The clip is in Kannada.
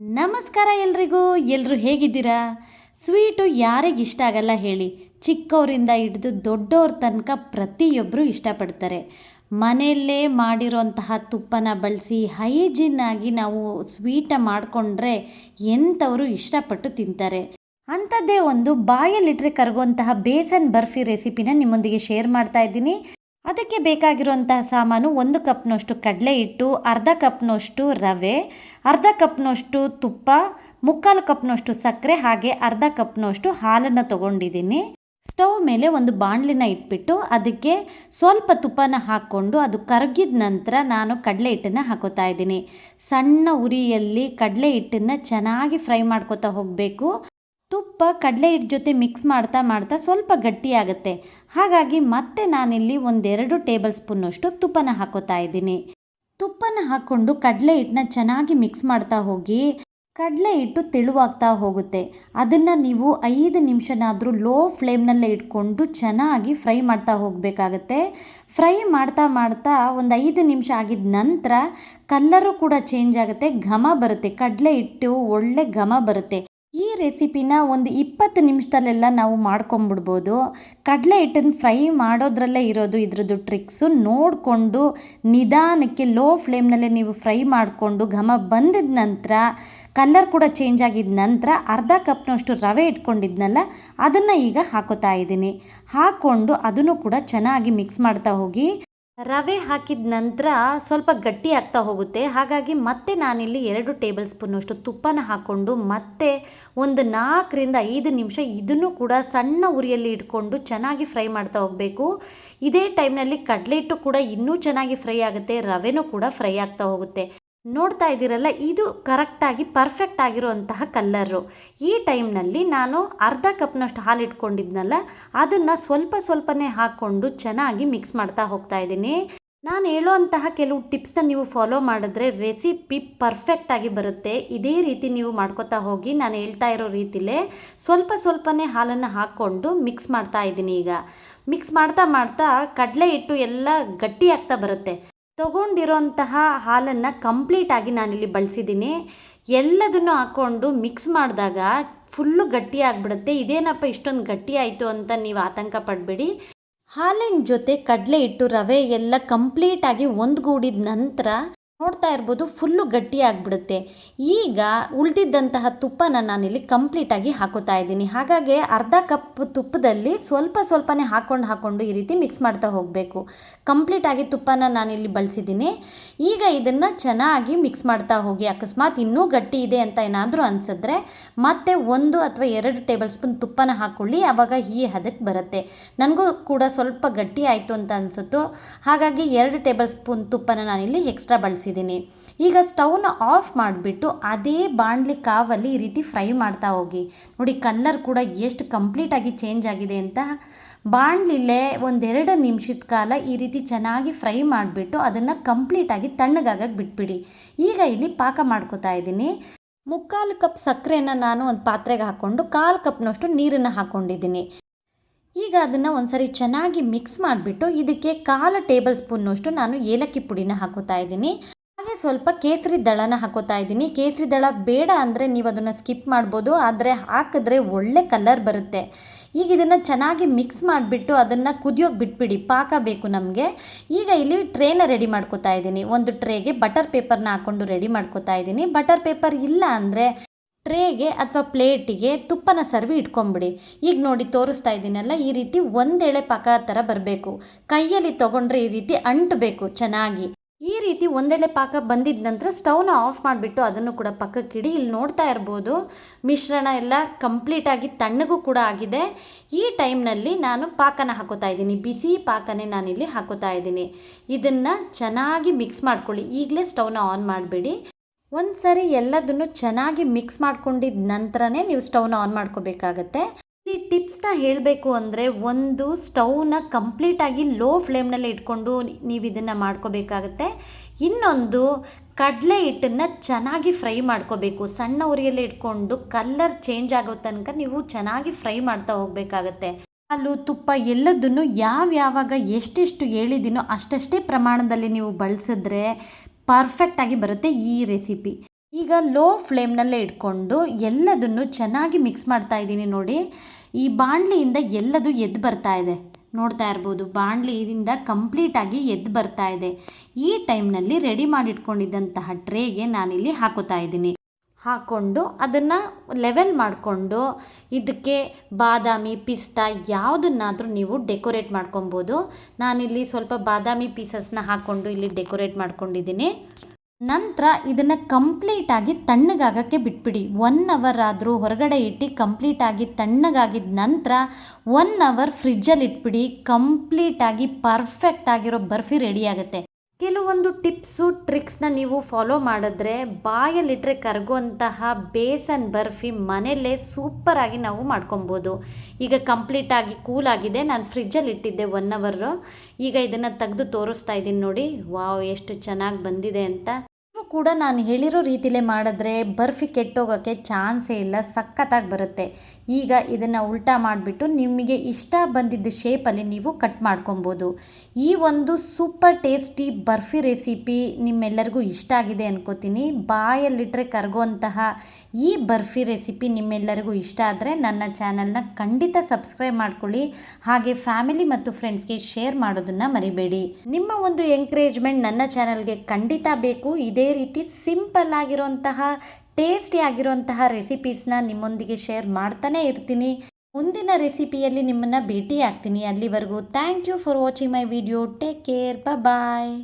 ನಮಸ್ಕಾರ ಎಲ್ರಿಗೂ ಎಲ್ಲರೂ ಹೇಗಿದ್ದೀರಾ? ಸ್ವೀಟು ಯಾರಿಗೆ ಇಷ್ಟ ಆಗಲ್ಲ ಹೇಳಿ. ಚಿಕ್ಕವರಿಂದ ಹಿಡಿದು ದೊಡ್ಡವ್ರ ತನಕ ಪ್ರತಿಯೊಬ್ಬರು ಇಷ್ಟಪಡ್ತಾರೆ. ಮನೆಯಲ್ಲೇ ಮಾಡಿರೋಂತಹ ತುಪ್ಪನ ಬಳಸಿ, ಹೈಜಿನ್ ಆಗಿ ನಾವು ಸ್ವೀಟ ಮಾಡಿಕೊಂಡ್ರೆ ಎಂಥವರು ಇಷ್ಟಪಟ್ಟು ತಿಂತಾರೆ. ಅಂಥದ್ದೇ ಒಂದು ಬಾಯಲ್ಲಿಟ್ಟರೆ ಕರಗುವಂತಹ ಬೇಸನ್ ಬರ್ಫಿ ರೆಸಿಪಿನ ನಿಮ್ಮೊಂದಿಗೆ ಶೇರ್ ಮಾಡ್ತಾ ಇದ್ದೀನಿ. ಅದಕ್ಕೆ ಬೇಕಾಗಿರುವಂತಹ ಸಾಮಾನು ಒಂದು ಕಪ್ನಷ್ಟು ಕಡಲೆ ಹಿಟ್ಟು, ಅರ್ಧ ಕಪ್ನಷ್ಟು ರವೆ, ಅರ್ಧ ಕಪ್ನಷ್ಟು ತುಪ್ಪ, ಮುಕ್ಕಾಲು ಕಪ್ನಷ್ಟು ಸಕ್ಕರೆ ಹಾಗೆ ಅರ್ಧ ಕಪ್ನಷ್ಟು ಹಾಲನ್ನು ತಗೊಂಡಿದ್ದೀನಿ. ಸ್ಟವ್ ಮೇಲೆ ಒಂದು ಬಾಣಲಿನ ಇಟ್ಬಿಟ್ಟು ಅದಕ್ಕೆ ಸ್ವಲ್ಪ ತುಪ್ಪನ ಹಾಕ್ಕೊಂಡು ಅದು ಕರಗಿದ ನಂತರ ನಾನು ಕಡಲೆ ಹಿಟ್ಟನ್ನು ಹಾಕೋತಾ ಇದ್ದೀನಿ. ಸಣ್ಣ ಉರಿಯಲ್ಲಿ ಕಡಲೆ ಹಿಟ್ಟನ್ನು ಚೆನ್ನಾಗಿ ಫ್ರೈ ಮಾಡ್ಕೋತಾ ಹೋಗಬೇಕು. ತುಪ್ಪ ಕಡಲೆ ಹಿಟ್ಟು ಜೊತೆ ಮಿಕ್ಸ್ ಮಾಡ್ತಾ ಮಾಡ್ತಾ ಸ್ವಲ್ಪ ಗಟ್ಟಿಯಾಗುತ್ತೆ ಹಾಗಾಗಿ ಮತ್ತೆ ನಾನಿಲ್ಲಿ ಒಂದೆರಡು ಟೇಬಲ್ ಸ್ಪೂನಷ್ಟು ತುಪ್ಪನ ಹಾಕೋತಾ ಇದ್ದೀನಿ. ತುಪ್ಪನ ಹಾಕ್ಕೊಂಡು ಕಡಲೆ ಹಿಟ್ಟನ್ನ ಚೆನ್ನಾಗಿ ಮಿಕ್ಸ್ ಮಾಡ್ತಾ ಹೋಗಿ ಕಡಲೆ ಹಿಟ್ಟು ತೆಳುವಾಗ್ತಾ ಹೋಗುತ್ತೆ. ಅದನ್ನು ನೀವು ಐದು ನಿಮಿಷನಾದರೂ ಲೋ ಫ್ಲೇಮ್ನಲ್ಲೇ ಇಟ್ಕೊಂಡು ಚೆನ್ನಾಗಿ ಫ್ರೈ ಮಾಡ್ತಾ ಹೋಗಬೇಕಾಗತ್ತೆ. ಫ್ರೈ ಮಾಡ್ತಾ ಮಾಡ್ತಾ ಒಂದು ಐದು ನಿಮಿಷ ಆಗಿದ ನಂತರ ಕಲ್ಲರು ಕೂಡ ಚೇಂಜ್ ಆಗುತ್ತೆ, ಘಮ ಬರುತ್ತೆ. ಕಡಲೆ ಹಿಟ್ಟು ಒಳ್ಳೆ ಘಮ ಬರುತ್ತೆ. ರೆಸಿಪಿನ ಒಂದು ಇಪ್ಪತ್ತು ನಿಮಿಷದಲ್ಲೆಲ್ಲ ನಾವು ಮಾಡ್ಕೊಂಬಿಡ್ಬೋದು. ಕಡಲೆ ಹಿಟ್ಟನ್ನು ಫ್ರೈ ಮಾಡೋದ್ರಲ್ಲೇ ಇರೋದು ಇದ್ರದ್ದು ಟ್ರಿಕ್ಸು ನೋಡಿಕೊಂಡು ನಿಧಾನಕ್ಕೆ ಲೋ ಫ್ಲೇಮ್ನಲ್ಲೇ ನೀವು ಫ್ರೈ ಮಾಡಿಕೊಂಡು ಘಮ ಬಂದಿದ ನಂತರ ಕಲ್ಲರ್ ಕೂಡ ಚೇಂಜ್ ಆಗಿದ ನಂತರ ಅರ್ಧ ಕಪ್ನಷ್ಟು ರವೆ ಇಟ್ಕೊಂಡಿದ್ನಲ್ಲ, ಅದನ್ನು ಈಗ ಹಾಕೋತಾ ಇದ್ದೀನಿ. ಹಾಕ್ಕೊಂಡು ಅದನ್ನು ಕೂಡ ಚೆನ್ನಾಗಿ ಮಿಕ್ಸ್ ಮಾಡ್ತಾ ಹೋಗಿ. ರವೆ ಹಾಕಿದ ನಂತರ ಸ್ವಲ್ಪ ಗಟ್ಟಿ ಆಗ್ತಾ ಹೋಗುತ್ತೆ. ಹಾಗಾಗಿ ಮತ್ತೆ ನಾನಿಲ್ಲಿ ಎರಡು ಟೇಬಲ್ ಸ್ಪೂನಷ್ಟು ತುಪ್ಪನ ಹಾಕ್ಕೊಂಡು ಮತ್ತೆ ಒಂದು ನಾಲ್ಕರಿಂದ ಐದು ನಿಮಿಷ ಇದನ್ನು ಕೂಡ ಸಣ್ಣ ಉರಿಯಲ್ಲಿ ಇಟ್ಕೊಂಡು ಚೆನ್ನಾಗಿ ಫ್ರೈ ಮಾಡ್ತಾ ಹೋಗಬೇಕು. ಇದೇ ಟೈಮ್ನಲ್ಲಿ ಕಡಲೆ ಹಿಟ್ಟು ಕೂಡ ಇನ್ನೂ ಚೆನ್ನಾಗಿ ಫ್ರೈ ಆಗುತ್ತೆ. ರವೆನೂ ಕೂಡ ಫ್ರೈ ಆಗ್ತಾ ಹೋಗುತ್ತೆ. ನೋಡ್ತಾ ಇದ್ದೀರಲ್ಲ, ಇದು ಕರೆಕ್ಟಾಗಿ ಪರ್ಫೆಕ್ಟ್ ಆಗಿರುವಂತಹ ಕಲ್ಲರು ಈ ಟೈಮ್ನಲ್ಲಿ ನಾನು ಅರ್ಧ ಕಪ್ನಷ್ಟು ಹಾಲು ಇಟ್ಕೊಂಡಿದ್ನಲ್ಲ, ಅದನ್ನು ಸ್ವಲ್ಪ ಸ್ವಲ್ಪನೇ ಹಾಕ್ಕೊಂಡು ಚೆನ್ನಾಗಿ ಮಿಕ್ಸ್ ಮಾಡ್ತಾ ಹೋಗ್ತಾ ಇದ್ದೀನಿ. ನಾನು ಹೇಳುವಂತಹ ಕೆಲವು ಟಿಪ್ಸ್ನ ನೀವು ಫಾಲೋ ಮಾಡಿದ್ರೆ ರೆಸಿಪಿ ಪರ್ಫೆಕ್ಟಾಗಿ ಬರುತ್ತೆ. ಇದೇ ರೀತಿ ನೀವು ಮಾಡ್ಕೋತಾ ಹೋಗಿ, ನಾನು ಹೇಳ್ತಾ ಇರೋ ರೀತಿಲೇ ಸ್ವಲ್ಪ ಸ್ವಲ್ಪನೇ ಹಾಲನ್ನು ಹಾಕ್ಕೊಂಡು ಮಿಕ್ಸ್ ಮಾಡ್ತಾ ಇದ್ದೀನಿ ಈಗ. ಮಿಕ್ಸ್ ಮಾಡ್ತಾ ಮಾಡ್ತಾ ಕಡಲೆ ಹಿಟ್ಟು ಎಲ್ಲ ಗಟ್ಟಿಯಾಗ್ತಾ ಬರುತ್ತೆ. ತೊಗೊಂಡಿರೋಂತಹ ಹಾಲನ್ನು ಕಂಪ್ಲೀಟಾಗಿ ನಾನಿಲ್ಲಿ ಬಳಸಿದ್ದೀನಿ. ಎಲ್ಲದನ್ನು ಹಾಕ್ಕೊಂಡು ಮಿಕ್ಸ್ ಮಾಡಿದಾಗ ಫುಲ್ಲು ಗಟ್ಟಿ ಆಗಿಬಿಡುತ್ತೆ. ಇದೇನಪ್ಪ ಇಷ್ಟೊಂದು ಗಟ್ಟಿ ಆಯಿತು ಅಂತ ನೀವು ಆತಂಕ ಪಡಬೇಡಿ. ಹಾಲಿನ ಜೊತೆ ಕಡಲೆ ಹಿಟ್ಟು ರವೆ ಎಲ್ಲ ಕಂಪ್ಲೀಟಾಗಿ ಒಂದುಗೂಡಿದ ನಂತರ ನೋಡ್ತಾ ಇರ್ಬೋದು ಫುಲ್ಲು ಗಟ್ಟಿ ಆಗಿಬಿಡುತ್ತೆ. ಈಗ ಉಳಿದಿದ್ದಂತಹ ತುಪ್ಪನ ನಾನಿಲ್ಲಿ ಕಂಪ್ಲೀಟಾಗಿ ಹಾಕೋತಾ ಇದ್ದೀನಿ. ಹಾಗಾಗಿ ಅರ್ಧ ಕಪ್ ತುಪ್ಪದಲ್ಲಿ ಸ್ವಲ್ಪ ಸ್ವಲ್ಪನೇ ಹಾಕ್ಕೊಂಡು ಹಾಕ್ಕೊಂಡು ಈ ರೀತಿ ಮಿಕ್ಸ್ ಮಾಡ್ತಾ ಹೋಗಬೇಕು. ಕಂಪ್ಲೀಟಾಗಿ ತುಪ್ಪನ ನಾನಿಲ್ಲಿ ಬಳಸಿದ್ದೀನಿ. ಈಗ ಇದನ್ನು ಚೆನ್ನಾಗಿ ಮಿಕ್ಸ್ ಮಾಡ್ತಾ ಹೋಗಿ, ಅಕಸ್ಮಾತ್ ಇನ್ನೂ ಗಟ್ಟಿ ಇದೆ ಅಂತ ಏನಾದರೂ ಅನಿಸಿದ್ರೆ ಮತ್ತೆ ಒಂದು ಅಥವಾ ಎರಡು ಟೇಬಲ್ ಸ್ಪೂನ್ ತುಪ್ಪನ ಹಾಕ್ಕೊಳ್ಳಿ ಆವಾಗ ಈ ಹದಕ್ಕೆ ಬರುತ್ತೆ. ನನಗೂ ಕೂಡ ಸ್ವಲ್ಪ ಗಟ್ಟಿ ಆಯಿತು ಅಂತ ಅನಿಸುತ್ತೋ. ಹಾಗಾಗಿ ಎರಡು ಟೇಬಲ್ ಸ್ಪೂನ್ ತುಪ್ಪನ ನಾನಿಲ್ಲಿ ಎಕ್ಸ್ಟ್ರಾ ಬಳಸಿ ಈಗ ಸ್ಟವ್ನ ಆಫ್ ಮಾಡಿಬಿಟ್ಟು ಅದೇ ಬಾಣಲಿ ಕಾವಲ್ಲಿ ಈ ರೀತಿ ಫ್ರೈ ಮಾಡ್ತಾ ಹೋಗಿ. ನೋಡಿ ಕಲ್ಲರ್ ಕೂಡ ಎಷ್ಟು ಕಂಪ್ಲೀಟಾಗಿ ಚೇಂಜ್ ಆಗಿದೆ ಅಂತ. ಬಾಣಲಿಲೇ ಒಂದೆರಡು ನಿಮಿಷದ ಕಾಲ ಈ ರೀತಿ ಚೆನ್ನಾಗಿ ಫ್ರೈ ಮಾಡಿಬಿಟ್ಟು ಅದನ್ನು ಕಂಪ್ಲೀಟಾಗಿ ತಣ್ಣಗಾಗಕ್ಕೆ ಬಿಟ್ಬಿಡಿ. ಈಗ ಇಲ್ಲಿ ಪಾಕ ಮಾಡ್ಕೋತಾ ಇದ್ದೀನಿ. ಮುಕ್ಕಾಲು ಕಪ್ ಸಕ್ಕರೆಯನ್ನು ನಾನು ಒಂದು ಪಾತ್ರೆಗೆ ಹಾಕ್ಕೊಂಡು ಕಾಲು ಕಪ್ನಷ್ಟು ನೀರನ್ನು ಹಾಕ್ಕೊಂಡಿದ್ದೀನಿ ಈಗ ಅದನ್ನು ಒಂದ್ಸರಿ ಚೆನ್ನಾಗಿ ಮಿಕ್ಸ್ ಮಾಡಿಬಿಟ್ಟು ಇದಕ್ಕೆ ಕಾಲು ಟೇಬಲ್ ಸ್ಪೂನ್ನಷ್ಟು ನಾನು ಏಲಕ್ಕಿ ಪುಡಿನ ಹಾಕೋತಾ ಇದ್ದೀನಿ. ಸ್ವಲ್ಪ ಕೇಸರಿ ದಳನ ಹಾಕೋತಾ ಇದ್ದೀನಿ. ಕೇಸರಿ ದಳ ಬೇಡ ಅಂದರೆ ನೀವು ಅದನ್ನು ಸ್ಕಿಪ್ ಮಾಡ್ಬೋದು. ಆದರೆ ಹಾಕಿದ್ರೆ ಒಳ್ಳೆ ಕಲರ್ ಬರುತ್ತೆ. ಈಗ ಇದನ್ನು ಚೆನ್ನಾಗಿ ಮಿಕ್ಸ್ ಮಾಡಿಬಿಟ್ಟು ಅದನ್ನು ಕುದಿಯೋಕೆ ಬಿಟ್ಬಿಡಿ. ಪಾಕ ಬೇಕು ನಮಗೆ. ಈಗ ಇಲ್ಲಿ ಟ್ರೇನ ರೆಡಿ ಮಾಡ್ಕೋತಾ ಇದ್ದೀನಿ. ಒಂದು ಟ್ರೇಗೆ ಬಟರ್ ಪೇಪರ್ನ ಹಾಕ್ಕೊಂಡು ರೆಡಿ ಮಾಡ್ಕೋತಾ ಇದ್ದೀನಿ. ಬಟರ್ ಪೇಪರ್ ಇಲ್ಲ ಅಂದರೆ ಟ್ರೇಗೆ ಅಥವಾ ಪ್ಲೇಟಿಗೆ ತುಪ್ಪನ ಸರ್ವಿ ಇಟ್ಕೊಂಬಿಡಿ. ಈಗ ನೋಡಿ ತೋರಿಸ್ತಾ ಇದ್ದೀನಲ್ಲ, ಈ ರೀತಿ ಒಂದೆಳೆ ಪಾಕ ಥರ ಬರಬೇಕು. ಕೈಯಲ್ಲಿ ತೊಗೊಂಡ್ರೆ ಈ ರೀತಿ ಅಂಟಬೇಕು ಚೆನ್ನಾಗಿ. ರೀತಿ ಒಂದೆಳೆ ಪಾಕ ಬಂದಿದ ನಂತರ ಸ್ಟವ್ನ ಆಫ್ ಮಾಡಿಬಿಟ್ಟು ಅದನ್ನು ಕೂಡ ಪಕ್ಕಕ್ಕಿಡಿ. ಇಲ್ಲಿ ನೋಡ್ತಾ ಇರ್ಬೋದು, ಮಿಶ್ರಣ ಎಲ್ಲ ಕಂಪ್ಲೀಟಾಗಿ ತಣ್ಣಗೂ ಕೂಡ ಆಗಿದೆ. ಈ ಟೈಮ್ನಲ್ಲಿ ನಾನು ಪಾಕನ ಹಾಕೋತಾ ಇದ್ದೀನಿ. ಬಿಸಿ ಪಾಕನೇ ನಾನಿಲ್ಲಿ ಹಾಕೋತಾ ಇದ್ದೀನಿ. ಇದನ್ನು ಚೆನ್ನಾಗಿ ಮಿಕ್ಸ್ ಮಾಡ್ಕೊಳ್ಳಿ. ಈಗಲೇ ಸ್ಟವ್ನ ಆನ್ ಮಾಡಬೇಡಿ. ಒಂದು ಸರಿ ಎಲ್ಲದನ್ನು ಚೆನ್ನಾಗಿ ಮಿಕ್ಸ್ ಮಾಡ್ಕೊಂಡಿದ ನಂತರನೇ ನೀವು ಸ್ಟವ್ನ ಆನ್ ಮಾಡ್ಕೋಬೇಕಾಗತ್ತೆ. ಈ ಟಿಪ್ಸ್ನ ಹೇಳಬೇಕು ಅಂದರೆ ಒಂದು ಸ್ಟೌವ್ನ ಕಂಪ್ಲೀಟಾಗಿ ಲೋ ಫ್ಲೇಮ್ನಲ್ಲಿ ಇಟ್ಕೊಂಡು ನೀವು ಇದನ್ನು ಮಾಡ್ಕೋಬೇಕಾಗತ್ತೆ. ಇನ್ನೊಂದು ಕಡಲೆ ಹಿಟ್ಟನ್ನು ಚೆನ್ನಾಗಿ ಫ್ರೈ ಮಾಡ್ಕೋಬೇಕು. ಸಣ್ಣ ಉರಿಯಲ್ಲಿ ಇಟ್ಕೊಂಡು ಕಲ್ಲರ್ ಚೇಂಜ್ ಆಗೋ ತನಕ ನೀವು ಚೆನ್ನಾಗಿ ಫ್ರೈ ಮಾಡ್ತಾ ಹೋಗಬೇಕಾಗತ್ತೆ. ಹಾಲು, ತುಪ್ಪ ಎಲ್ಲದನ್ನು ಯಾವ್ಯಾವಾಗ ಎಷ್ಟೆಷ್ಟು ಹೇಳಿದ್ದೀನೋ ಅಷ್ಟಷ್ಟೇ ಪ್ರಮಾಣದಲ್ಲಿ ನೀವು ಬಳಸಿದ್ರೆ ಪರ್ಫೆಕ್ಟಾಗಿ ಬರುತ್ತೆ ಈ ರೆಸಿಪಿ ಈಗ ಲೋ ಫ್ಲೇಮ್ನಲ್ಲೇ ಇಟ್ಕೊಂಡು ಎಲ್ಲದನ್ನು ಚೆನ್ನಾಗಿ ಮಿಕ್ಸ್ ಮಾಡ್ತಾ ಇದ್ದೀನಿ ನೋಡಿ. ಈ ಬಾಣಲಿಯಿಂದ ಎಲ್ಲದು ಎದ್ದು ಬರ್ತಾ ಇದೆ. ನೋಡ್ತಾ ಇರ್ಬೋದು, ಬಾಣಲಿಯಿಂದ ಕಂಪ್ಲೀಟಾಗಿ ಎದ್ದು ಬರ್ತಾ ಇದೆ. ಈ ಟೈಮ್ನಲ್ಲಿ ರೆಡಿ ಮಾಡಿಟ್ಕೊಂಡಿದ್ದಂತಹ ಟ್ರೇಗೆ ನಾನಿಲ್ಲಿ ಹಾಕೋತಾ ಇದ್ದೀನಿ. ಹಾಕ್ಕೊಂಡು ಅದನ್ನು ಲೆವೆಲ್ ಮಾಡಿಕೊಂಡು ಇದಕ್ಕೆ ಬಾದಾಮಿ ಪಿಸ್ತಾ ಯಾವುದನ್ನಾದರೂ ನೀವು ಡೆಕೋರೇಟ್ ಮಾಡ್ಕೊಬೋದು. ನಾನಿಲ್ಲಿ ಸ್ವಲ್ಪ ಬಾದಾಮಿ ಪೀಸಸ್ನ ಹಾಕ್ಕೊಂಡು ಇಲ್ಲಿ ಡೆಕೋರೇಟ್ ಮಾಡ್ಕೊಂಡಿದ್ದೀನಿ. ನಂತರ ಇದನ್ನು ಕಂಪ್ಲೀಟಾಗಿ ತಣ್ಣಗಾಗಕ್ಕೆ ಬಿಟ್ಬಿಡಿ. ಒನ್ ಅವರ್ ಆದರೂ ಹೊರಗಡೆ ಇಟ್ಟು ಕಂಪ್ಲೀಟಾಗಿ ತಣ್ಣಗಾಗಿದ ನಂತರ ಒನ್ ಅವರ್ ಫ್ರಿಜ್ಜಲ್ಲಿ ಇಟ್ಬಿಡಿ. ಕಂಪ್ಲೀಟಾಗಿ ಪರ್ಫೆಕ್ಟ್ ಆಗಿರೋ ಬರ್ಫಿ ರೆಡಿ ಆಗುತ್ತೆ. ಕೆಲವೊಂದು ಟಿಪ್ಸು ಟ್ರಿಕ್ಸ್ನ ನೀವು ಫಾಲೋ ಮಾಡಿದ್ರೆ ಬಾಯಲ್ಲಿಟ್ಟರೆ ಕರಗುವಂತಹ ಬೇಸನ್ ಬರ್ಫಿ ಮನೆಯಲ್ಲೇ ಸೂಪರಾಗಿ ನಾವು ಮಾಡ್ಕೊಬೋದು. ಈಗ ಕಂಪ್ಲೀಟಾಗಿ ಕೂಲ್ ಆಗಿದೆ. ನಾನು ಫ್ರಿಜ್ಜಲ್ಲಿ ಇಟ್ಟಿದ್ದೆ ಒನ್ ಅವರು ಈಗ ಇದನ್ನು ತೆಗೆದು ತೋರಿಸ್ತಾ ಇದ್ದೀನಿ ನೋಡಿ. ವಾವ್ ಎಷ್ಟು ಚೆನ್ನಾಗಿ ಬಂದಿದೆ ಅಂತ. ಕೂಡ ನಾನು ಹೇಳಿರೋ ರೀತಿಲೇ ಮಾಡಿದ್ರೆ ಬರ್ಫಿ ಕೆಟ್ಟೋಗೋಕ್ಕೆ ಚಾನ್ಸೇ ಇಲ್ಲ, ಸಖತ್ತಾಗಿ ಬರುತ್ತೆ. ಈಗ ಇದನ್ನು ಉಲ್ಟಾ ಮಾಡಿಬಿಟ್ಟು ನಿಮಗೆ ಇಷ್ಟ ಬಂದಿದ್ದ ಶೇಪಲ್ಲಿ ನೀವು ಕಟ್ ಮಾಡ್ಕೊಬೋದು. ಈ ಒಂದು ಸೂಪರ್ ಟೇಸ್ಟಿ ಬರ್ಫಿ ರೆಸಿಪಿ ನಿಮ್ಮೆಲ್ಲರಿಗೂ ಇಷ್ಟ ಆಗಿದೆ ಅನ್ಕೋತೀನಿ. ಬಾಯಲ್ಲಿಟ್ಟರೆ ಕರಗುವಂತಹ ಈ ಬರ್ಫಿ ರೆಸಿಪಿ ನಿಮ್ಮೆಲ್ಲರಿಗೂ ಇಷ್ಟ ಆದರೆ ನನ್ನ ಚಾನಲ್ನ ಖಂಡಿತ ಸಬ್ಸ್ಕ್ರೈಬ್ ಮಾಡ್ಕೊಳ್ಳಿ. ಹಾಗೆ ಫ್ಯಾಮಿಲಿ ಮತ್ತು ಫ್ರೆಂಡ್ಸ್ಗೆ ಶೇರ್ ಮಾಡೋದನ್ನು ಮರಿಬೇಡಿ. ನಿಮ್ಮ ಒಂದು ಎಂಕರೇಜ್ಮೆಂಟ್ ನನ್ನ ಚಾನಲ್ಗೆ ಖಂಡಿತ ಬೇಕು. ಇದೇ ರೀತಿ ಸಿಂಪಲ್ ಆಗಿರುವಂತಹ, ಟೇಸ್ಟಿ ಆಗಿರುವಂತಹ ರೆಸಿಪೀಸ್ನ ನಿಮ್ಮೊಂದಿಗೆ ಶೇರ್ ಮಾಡ್ತಾನೆ ಇರ್ತೀನಿ. ಮುಂದಿನ ರೆಸಿಪಿಯಲ್ಲಿ ನಿಮ್ಮನ್ನು ಭೇಟಿ ಆಗ್ತೀನಿ ಅಲ್ಲಿವರೆಗೂ thank you for watching my video take care bye